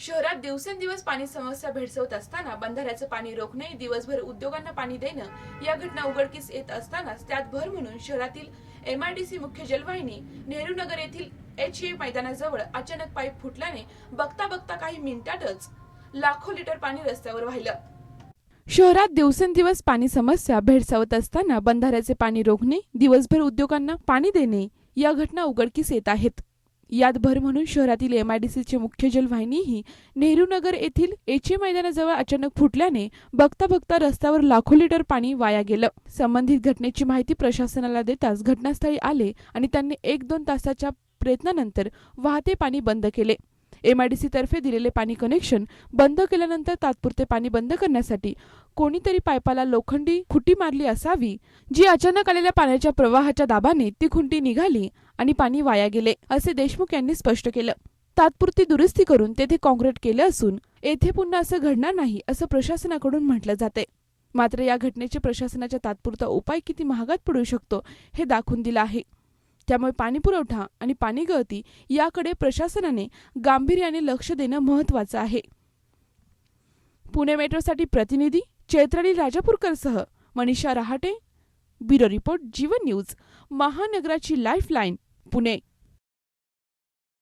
शहरात दिवसेंदिवस पाणी समस्या भेडसवत असताना बंधाऱ्याचं पाणी रोखणे दिवसभर उद्योगांना पाणी देणं या घटना उघडकीस येत असतानाच त्यात भर म्हणून शहरातील एमआयडीसी मुख्य जलवाहिनी नेहरू नगर येथील एच ए मैदानाजवळ अचानक पाईप फुटल्याने बघता बघता काही मिनिटातच लाखो लिटर पाणी रस्त्यावर वाहिलं. शहरात दिवसेंदिवस पाणी समस्या भेडसावत असताना बंधाऱ्याचे पाणी रोखणे दिवसभर उद्योगांना पाणी देणे या घटना उघडकीस येत आहेत. यात भर म्हणून शहरातील एमआयडीसीची मुख्य जलवाहिनीही नेहरू नगर येथील एचे मैदानाजवळ अचानक फुटल्याने बघता बघता रस्त्यावर लाखो लिटर पाणी वाया गेलं. संबंधित घटनेची माहिती प्रशासनाला देताच घटनास्थळी आले आणि त्यांनी एक दोन तासाच्या प्रयत्नानंतर वाहते पाणी बंद केले. एमआयडीसीतर्फे दिलेले पाणी कनेक्शन बंद केल्यानंतर तात्पुरते पाणी बंद करण्यासाठी कोणीतरी पाईपाला लोखंडी खुटी मारली असावी जी अचानक आलेल्या पाण्याच्या प्रवाहाच्या दाबाने ती खुंटी निघाली आणि पाणी वाया गेले असे देशमुख यांनी स्पष्ट केलं. तात्पुरती दुरुस्ती करून तेथे कॉन्क्रीट केले असून येथे पुन्हा असं घडणार नाही असं प्रशासनाकडून म्हटलं जाते. मात्र या घटनेचे प्रशासनाच्या तात्पुरता उपाय किती महागात पडू शकतो हे दाखवून दिलं आहे. त्यामुळे पाणी पुरवठा आणि पाणी गळती याकडे प्रशासनाने गांभीर्याने लक्ष देणं महत्वाचं आहे. पुणे मेट्रोसाठी प्रतिनिधी Chaitrali राजापूरकरसह Manisha Rahate bureau report Jeevan news महानगराची lifeline Pune.